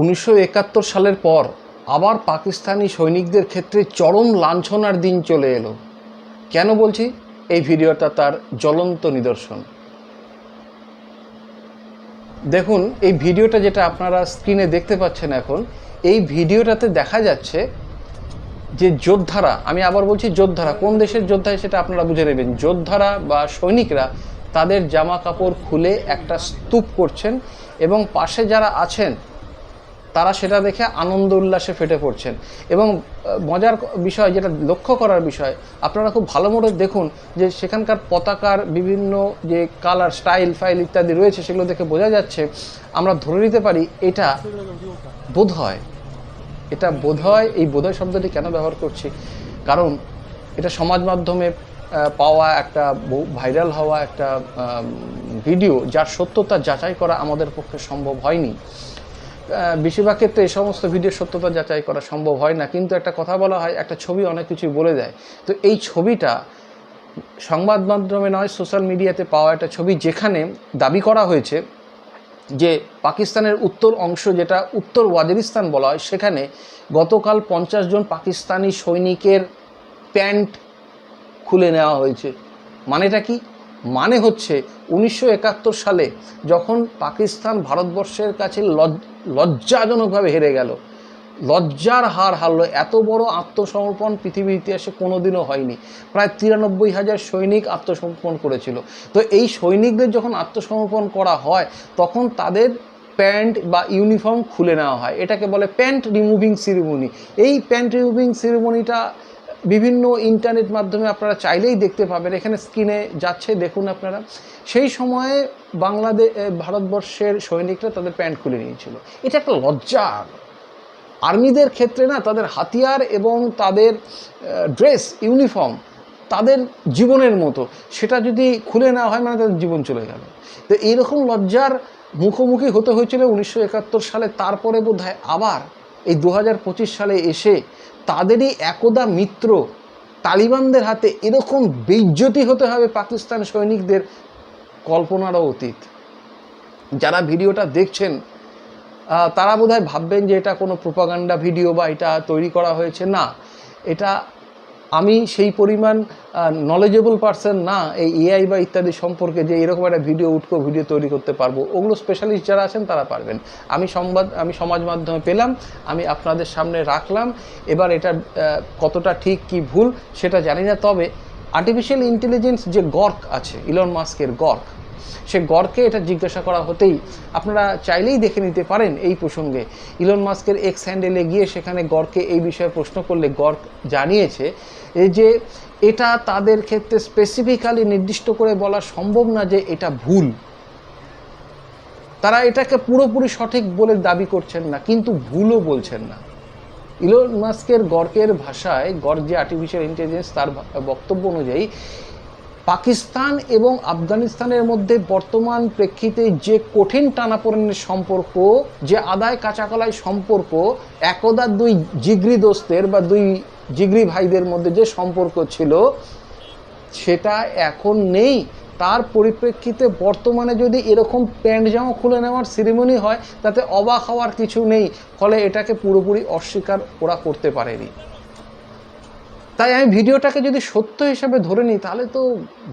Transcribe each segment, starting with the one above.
উনিশশো একাত্তর সালের পর আবার পাকিস্তানি সৈনিকদের ক্ষেত্রে চরম লাঞ্ছনার দিন চলে এলো। কেন বলছি? এই ভিডিওটা তার জ্বলন্ত নিদর্শন। দেখুন, এই ভিডিওটা যেটা আপনারা স্ক্রিনে দেখতে পাচ্ছেন এখন, এই ভিডিওটাতে দেখা যাচ্ছে যে যোদ্ধারা, আমি আবার বলছি যোদ্ধারা, কোন দেশের যোদ্ধা সেটা আপনারা বুঝে নেবেন। যোদ্ধারা বা সৈনিকরা তাদের জামা কাপড় খুলে একটা স্তূপ করছেন এবং পাশে যারা আছেন তারা সেটা দেখে আনন্দ উল্লাসে ফেটে পড়ছেন। এবং মজার বিষয় যেটা লক্ষ্য করার বিষয়, আপনারা খুব ভালো মতো দেখুন যে সেখানকার পতাকার বিভিন্ন যে কালার স্টাইল ফাইল ইত্যাদি রয়েছে, সেগুলো দেখে বোঝা যাচ্ছে। আমরা ধরে নিতে পারি এটা বোধ হয়, এটা বোধ হয়, এই বোধহয় শব্দটি কেন ব্যবহার করছি? কারণ এটা সমাজ মাধ্যমে পাওয়া একটা ভাইরাল হওয়া একটা ভিডিও যার সত্যতা যাচাই করা আমাদের পক্ষে সম্ভব হয়নি। বেশিরভাগ ক্ষেত্রে এই সমস্ত ভিডিও সত্যতা যাচাই করা সম্ভব হয় না, কিন্তু একটা কথা বলা হয়, একটা ছবি অনেক কিছুই বলে দেয়। তো এই ছবিটা সংবাদ মাধ্যমে নয়, সোশ্যাল মিডিয়াতে পাওয়া একটা ছবি যেখানে দাবি করা হয়েছে যে পাকিস্তানের উত্তর অংশ যেটা উত্তর ওয়াজিরিস্তান বলা হয়, সেখানে গতকাল পঞ্চাশ জন পাকিস্তানি সৈনিকের প্যান্ট খুলে নেওয়া হয়েছে। মানেটা কি? মানে হচ্ছে উনিশশো একাত্তর সালে যখন পাকিস্তান ভারতবর্ষের কাছে লজ- লজ্জাজনকভাবে হেরে গেল। লজ্জার হার হারলো, এত বড় আত্মসমর্পণ পৃথিবীর ইতিহাসে কোনোদিনও হয়নি। প্রায় তিরানব্বই হাজার সৈনিক আত্মসমর্পণ করেছিল। তো এই সৈনিকদের যখন আত্মসমর্পণ করা হয়, তখন তাদের প্যান্ট বা ইউনিফর্ম খুলে নেওয়া হয়। এটাকে বলে প্যান্ট রিমুভিং সিরিমনি। এই প্যান্ট রিমুভিং সিরিমনিটা বিভিন্ন ইন্টারনেট মাধ্যমে আপনারা চাইলেই দেখতে পাবেন। এখানে স্ক্রিনে যাচ্ছে, দেখুন আপনারা। সেই সময়ে বাংলাদেশ ভারতবর্ষের সৈনিকরা তাদের প্যান্ট খুলে নিয়েছিল। এটা একটা লজ্জার আর্মিদের ক্ষেত্রে না, তাদের হাতিয়ার এবং তাদের ড্রেস, ইউনিফর্ম তাদের জীবনের মতো। সেটা যদি খুলে না হয় মানে তাদের জীবন চলে গেল। তো এইরকম লজ্জার মুখোমুখি হতে হয়েছিল উনিশশো একাত্তর সালে। তারপরে বোধ আবার এই দু সালে এসে তাদেরই একদা মিত্র তালিবানদের হাতে এরকম বেজ্জতি হতে হবে পাকিস্তান সৈনিকদের কল্পনারও অতীত। যারা ভিডিওটা দেখছেন তারা বোধহয় ভাববেন যে এটা কোনো প্রোপাগান্ডা ভিডিও বা এটা তৈরি করা হয়েছে। না, এটা আমি সেই পরিমাণ নলেজেবল পারসন না, এই এআই বা ইত্যাদি সম্পর্কে যে এরকম একটা ভিডিও উঠকো ভিডিও তৈরি করতে পারব, ওগুলো স্পেশালিস্ট যারা আছেন তারা পারবেন। আমি সংবাদ, আমি সমাজ মাধ্যমে পেলাম, আমি আপনাদের সামনে রাখলাম, এবার এটা কতটা ঠিক, কি ভুল সেটা জানি না, তবে আর্টিফিশিয়াল ইন্টেলিজেন্স যে গর্ক আছে ইলন মাস্কের গর্ক সে গর্কে এটা জিজ্ঞাসা করা হতেই আপনারা চাইলেই দেখে নিতে পারেন এই প্রসঙ্গে। ইলন মাস্কের এক্স হ্যান্ডেলে গিয়ে সেখানে গর্কে এই বিষয়ে প্রশ্ন করলে গর্ক জানিয়েছে যে এটা তাদের ক্ষেত্রে স্পেসিফিক্যালি নির্দিষ্ট করে বলা সম্ভব না যে এটা ভুল। তারা এটাকে পুরোপুরি সঠিক বলে দাবি করছেন না, কিন্তু ভুলও বলছেন না। ইলন মাস্কের গর্কের ভাষায় গর্ক যে আর্টিফিশিয়াল ইন্টেলিজেন্স তার বক্তব্য অনুযায়ী পাকিস্তান এবং আফগানিস্তানের মধ্যে বর্তমান প্রেক্ষিতে যে কঠিন টানাপোড়েনের সম্পর্ক, যে আদায় কাঁচাকলায় সম্পর্ক, একদা দুই জিগরি দোস্তের বা দুই জিগরি ভাইদের মধ্যে যে সম্পর্ক ছিল, সেটা এখন নেই। তার পরিপ্রেক্ষিতে বর্তমানে যদি এরকম প্যান্ট জামা খুলে নেওয়ার সেরিমনি হয়, তাতে অবাক হওয়ার কিছু নেই। ফলে এটাকে পুরোপুরি অস্বীকার ওরা করতে পারেনি। তাই আমি ভিডিওটাকে যদি সত্য হিসেবে ধরে নিই, তাহলে তো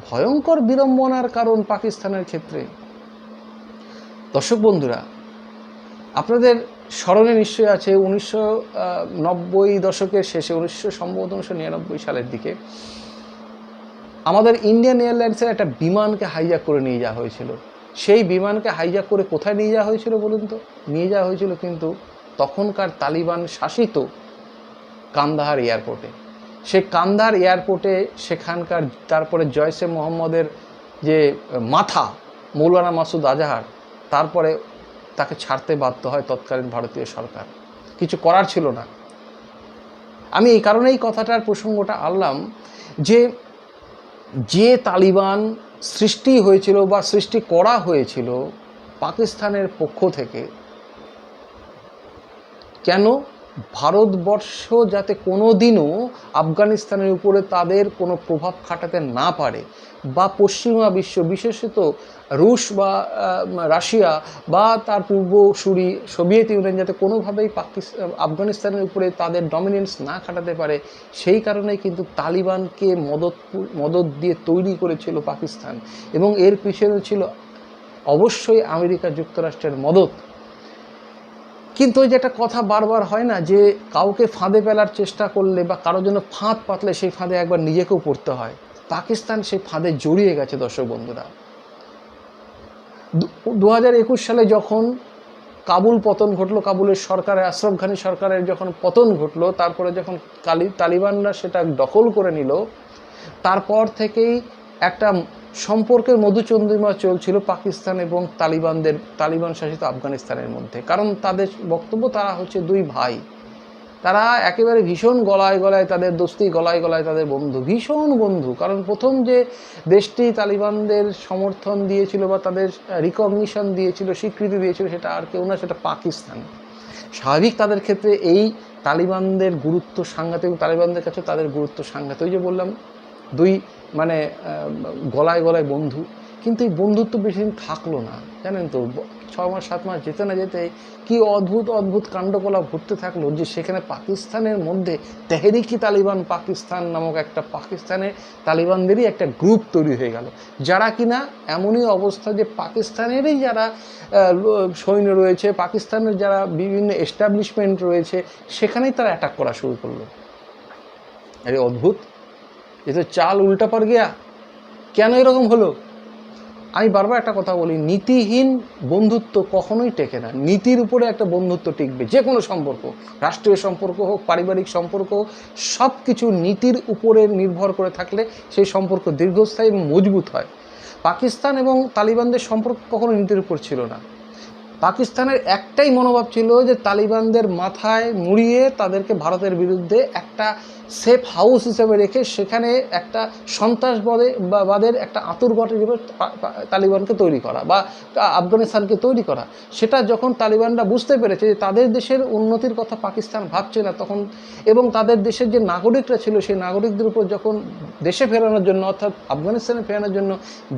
ভয়ঙ্কর বিড়ম্বনার কারণ পাকিস্তানের ক্ষেত্রে। দর্শক বন্ধুরা, আপনাদের স্মরণে নিশ্চয়ই আছে উনিশশো নব্বই দশকের শেষে, উনিশশো সম্ভবত উনিশশো নিরানব্বই সালের দিকে, আমাদের ইন্ডিয়ান এয়ারলাইন্সের একটা বিমানকে হাইজ্যাক করে নিয়ে যাওয়া হয়েছিল। সেই বিমানকে হাইজ্যাক করে কোথায় নিয়ে যাওয়া হয়েছিল বলুন তো? নিয়ে যাওয়া হয়েছিল কিন্তু তখনকার তালিবান শাসিত কান্দাহার এয়ারপোর্টে। সেই কান্দাহার এয়ারপোর্টে সেখানকার, তারপরে জয়সে মোহাম্মদের যে মাথা, মৌলানা মাসুদ আজাহার, তারপরে তাকে ছাড়তে বাধ্য হয় তৎকালীন ভারতীয় সরকার। কিছু করার ছিল না। আমি এই কারণেই কথাটার প্রসঙ্গটা আনলাম যে যে তালিবান সৃষ্টি হয়েছিল বা সৃষ্টি করা হয়েছিল পাকিস্তানের পক্ষ থেকে, কেন ভারতবর্ষ যাতে কোনো দিনও আফগানিস্তানের উপরে তাদের কোনো প্রভাব খাটাতে না পারে, বা পশ্চিমা বিশ্ব, বিশেষত রুশ বা রাশিয়া বা তার পূর্বসূরি সোভিয়েত ইউনিয়ন যাতে কোনোভাবেই পাকিস্তান আফগানিস্তানের উপরে তাদের ডমিনেন্স না খাটাতে পারে, সেই কারণে কিন্তু তালিবানকে মদত মদত দিয়ে তৈরি করেছিল পাকিস্তান। এবং এর পিছনে ছিল অবশ্যই আমেরিকা যুক্তরাষ্ট্রের মদত। কিন্তু ওই যে একটা কথা বারবার হয় না যে কাউকে ফাঁদে ফেলার চেষ্টা করলে বা কারোর জন্য ফাঁদ পাতলে সেই ফাঁদে একবার নিজেকেও পড়তে হয়। পাকিস্তান সেই ফাঁদে জড়িয়ে গেছে দর্শক বন্ধুরা। দু হাজার একুশ সালে যখন কাবুল পতন ঘটলো, কাবুলের সরকারের আশরফ ঘানি সরকারের যখন পতন ঘটলো, তারপরে যখন কালি তালিবানরা সেটা দখল করে নিল, তারপর থেকেই একটা সম্পর্কের মধুচন্দ্রিমা চলছিল পাকিস্তান এবং তালিবানদের, তালিবান শাসিত আফগানিস্তানের মধ্যে। কারণ তাদের বক্তব্য, তারা হচ্ছে দুই ভাই। তারা একেবারে ভীষণ গলায় গলায় তাদের দোস্তি, গলায় গলায় তাদের বন্ধু। ভীষণ বন্ধু। কারণ প্রথম যে দেশটি তালিবানদের সমর্থন দিয়েছিল বা তাদের রিকগনিশন দিয়েছিল, স্বীকৃতি দিয়েছিল, সেটা আর কেউ না, সেটা পাকিস্তান। স্বাভাবিক তাদের ক্ষেত্রে এই তালিবানদের গুরুত্ব সাংঘাতিক তালিবানদের কাছে তাদের গুরুত্ব সাংঘাতিক। ওই যে বললাম দুই মানে গলায় গলায় বন্ধু। কিন্তু এই বন্ধুত্ব বেশি দিন থাকল না, জানেন তো? ব- ছ মাস, সাত মাস যেতে না যেতে কি অদ্ভুত অদ্ভুত কাণ্ডকলাপ ঘটতে থাকল যে সেখানে পাকিস্তানের মধ্যে তেহরিকি তালিবান পাকিস্তান নামক একটা পাকিস্তানের তালিবানদেরই একটা গ্রুপ তৈরি হয়ে গেল। যারা কিনা এমনই অবস্থা যে পাকিস্তানেরই যারা সৈন্য রয়েছে, পাকিস্তানের যারা বিভিন্ন এস্টাবলিশমেন্ট রয়েছে, সেখানেই তারা অ্যাটাক করা শুরু করল। আরে অদ্ভুত। এ তো চাল উল্টা পার গিয়া। কেন এরকম হলো? আমি বারবার একটা কথা বলি, নীতিহীন বন্ধুত্ব কখনোই টেকে না। নীতির উপরে একটা বন্ধুত্ব টিকবে যে কোনো সম্পর্ক, রাষ্ট্রীয় সম্পর্ক হোক, পারিবারিক সম্পর্ক হোক সব কিছু নীতির উপরে নির্ভর করে থাকলে সেই সম্পর্ক দীর্ঘস্থায়ী এবং মজবুত হয়। পাকিস্তান এবং তালিবানদের সম্পর্ক কখনো নীতির উপর ছিল না। পাকিস্তানের একটাই মনোভাব ছিল যে তালিবানদের মাথায় মুড়িয়ে তাদেরকে ভারতের বিরুদ্ধে একটা সেফ হাউস হিসেবে রেখে সেখানে একটা সন্ত্রাসবাদে বা বাদের একটা আতুরঘট হিসেবে তালিবানকে তৈরি করা বা আফগানিস্তানকে তৈরি করা। সেটা যখন তালিবানরা বুঝতে পেরেছে যে তাদের দেশের উন্নতির কথা পাকিস্তান ভাবছে না, তখন এবং তাদের দেশের যে নাগরিকরা ছিল, সেই নাগরিকদের উপর যখন দেশে ফেরানোর জন্য অর্থাৎ আফগানিস্তানে ফেরানোর জন্য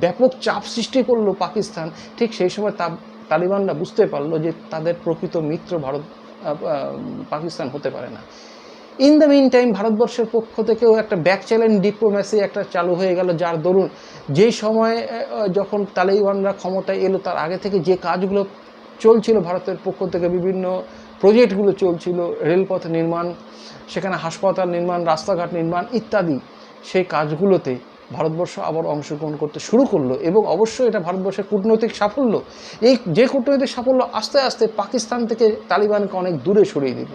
ব্যাপক চাপ সৃষ্টি করল পাকিস্তান, ঠিক সেই সময় তা তালিবানরা বুঝতে পারল যে তাদের প্রকৃত মিত্র ভারত পাকিস্তান হতে পারে না। ইন দ্য মিন টাইম ভারতবর্ষের পক্ষ থেকেও একটা ব্যাক চ্যালেঞ্জ ডিপ্লোম্যাসি একটা চালু হয়ে গেল, যার দরুন যেই সময়ে যখন তালিবানরা ক্ষমতায় এলো, তার আগে থেকে যে কাজগুলো চলছিল ভারতের পক্ষ থেকে, বিভিন্ন প্রজেক্টগুলো চলছিল, রেলপথ নির্মাণ, সেখানে হাসপাতাল নির্মাণ, রাস্তাঘাট নির্মাণ ইত্যাদি, সেই কাজগুলোতে ভারতবর্ষ আবার অংশগ্রহণ করতে শুরু করল এবং অবশ্যই এটা ভারতবর্ষের কূটনৈতিক সাফল্য। এই যে কূটনৈতিক সাফল্য আস্তে আস্তে পাকিস্তান থেকে তালিবানকে অনেক দূরে সরিয়ে দিল।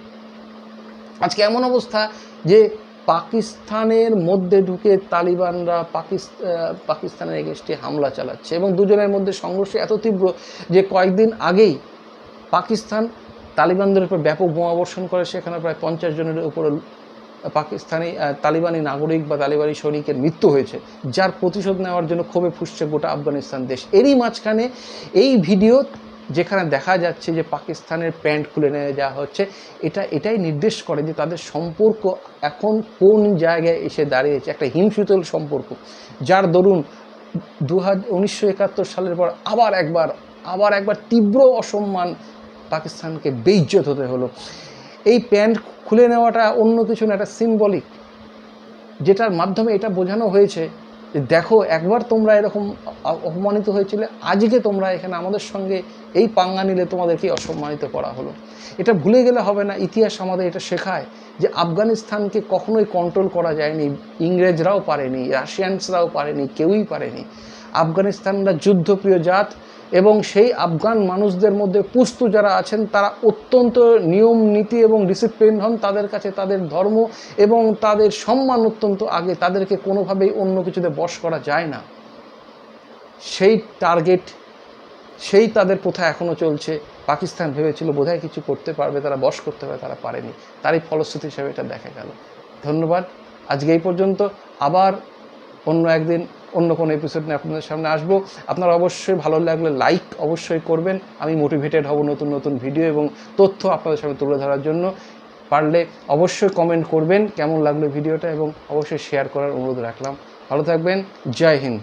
আজকে এমন অবস্থা যে পাকিস্তানের মধ্যে ঢুকে তালিবানরা পাকিস্তান পাকিস্তানের এগেস্টে হামলা চালাচ্ছে এবং দুজনের মধ্যে সংঘর্ষ এত তীব্র যে কয়েকদিন আগেই পাকিস্তান তালিবানদের উপর ব্যাপক বোমাবর্ষণ করে, সেখানে প্রায় পঞ্চাশ জনের উপরে পাকিস্তানি তালিবানি নাগরিক বা তালিবানি সৈনিকের মৃত্যু হয়েছে, যার প্রতিশোধ নেওয়ার জন্য ক্ষোভে ফুসছে গোটা আফগানিস্তান দেশ। এরই মাঝখানে এই ভিডিও যেখানে দেখা যাচ্ছে যে পাকিস্তানের প্যান্ট খুলে নিয়ে যাওয়া হচ্ছে, এটা, এটাই নির্দেশ করে যে তাদের সম্পর্ক এখন কোন জায়গায় এসে দাঁড়িয়েছে, একটা হিমশীতল সম্পর্ক, যার দরুন দু হাজার সালের পর আবার একবার আবার একবার তীব্র অসম্মান পাকিস্তানকে বেইজ্জত হতে হলো। এই প্যান্ট খুলে নেওয়াটা অন্য কিছু না একটা সিম্বলিক যেটার মাধ্যমে এটা বোঝানো হয়েছে যে দেখো, একবার তোমরা এরকম অপমানিত হয়েছিলে, আজকে তোমরা এখানে আমাদের সঙ্গে এই পাঙ্গা নিলে তোমাদেরকে অসম্মানিত করা হলো। এটা ভুলে গেলে হবে না, ইতিহাস আমাদের এটা শেখায় যে আফগানিস্তানকে কখনোই কন্ট্রোল করা যায়নি, ইংরেজরাও পারেনি, রাশিয়ানসরাও পারেনি, কেউই পারেনি। আফগানিস্তানরা যুদ্ধপ্রিয় জাত এবং সেই আফগান মানুষদের মধ্যে পুস্তু যারা আছেন, তারা অত্যন্ত নিয়ম, নীতি এবং ডিসিপ্লিন হন তাদের কাছে তাদের ধর্ম এবং তাদের সম্মান অত্যন্ত আগে। তাদেরকে কোনোভাবেই অন্য কিছুতে বশ করা যায় না। সেই টার্গেট সেই তাদের প্রথা এখনও চলছে। পাকিস্তান ভেবেছিল বোধহয় কিছু করতে পারবে, তারা বশ করতে পারবে, তারা পারেনি। তারই ফলশ্রুতি হিসেবে এটা দেখা গেল। ধন্যবাদ। আজকে এই পর্যন্ত। আবার অন্য একদিন অন্য কোনো এপিসোড নিয়ে আপনাদের সামনে আসব। আপনারা অবশ্যই ভালো লাগলে লাইক অবশ্যই করবেন। আমি মোটিভেটেড হব নতুন নতুন ভিডিও এবং তথ্য আপনাদের সামনে তুলে ধরার জন্য। পারলে অবশ্যই কমেন্ট করবেন কেমন লাগল ভিডিওটা এবং অবশ্যই শেয়ার করার অনুরোধ রাখলাম। ভালো থাকবেন। জয় হিন্দ।